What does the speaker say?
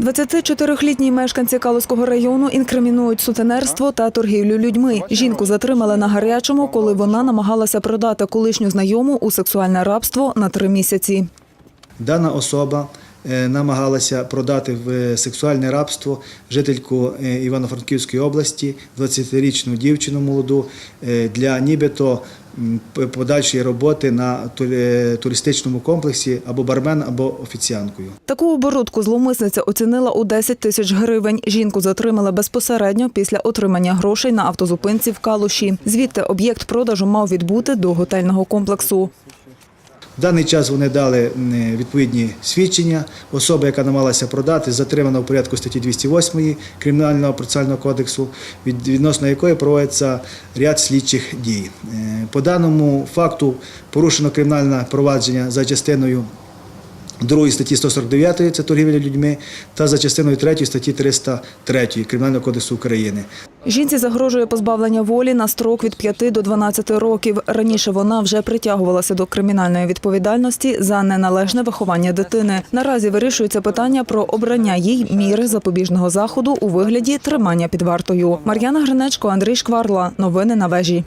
24-літній мешканці Калуського району інкримінують сутенерство та торгівлю людьми. Жінку затримали на гарячому, коли вона намагалася продати колишню знайому у сексуальне рабство на три місяці. Дана особа е, намагалася продати в е, сексуальне рабство жительку е, Івано-Франківської області, 20-річну дівчину молоду для нібито подальшої роботи на е, туристичному комплексі або бармен, або офіціанткою. Таку оборудку зловмисниця оцінила у 10 тисяч гривень. Жінку затримали безпосередньо після отримання грошей на автозупинці в Калуші. Звідти об'єкт продажу мав відбути до готельного комплексу. В даний час вони дали відповідні свідчення. Особа, яка намагалася продати, затримана в порядку статті 208 Кримінального процесуального кодексу, від- відносно якої проводиться ряд слідчих дій. Е, По даному факту порушено кримінальне провадження за частиною 2 статті 149 це торгівля людьми, та за частиною 3 статті 303 Кримінального кодексу України. Жінці загрожує позбавлення волі на строк від 5 до 12 років. Раніше вона вже притягувалася до кримінальної відповідальності за неналежне виховання дитини. Наразі вирішується питання про обрання їй міри запобіжного заходу у вигляді тримання під вартою. Мар'яна Гринечко, Андрій Шкварла. Новини на вежі.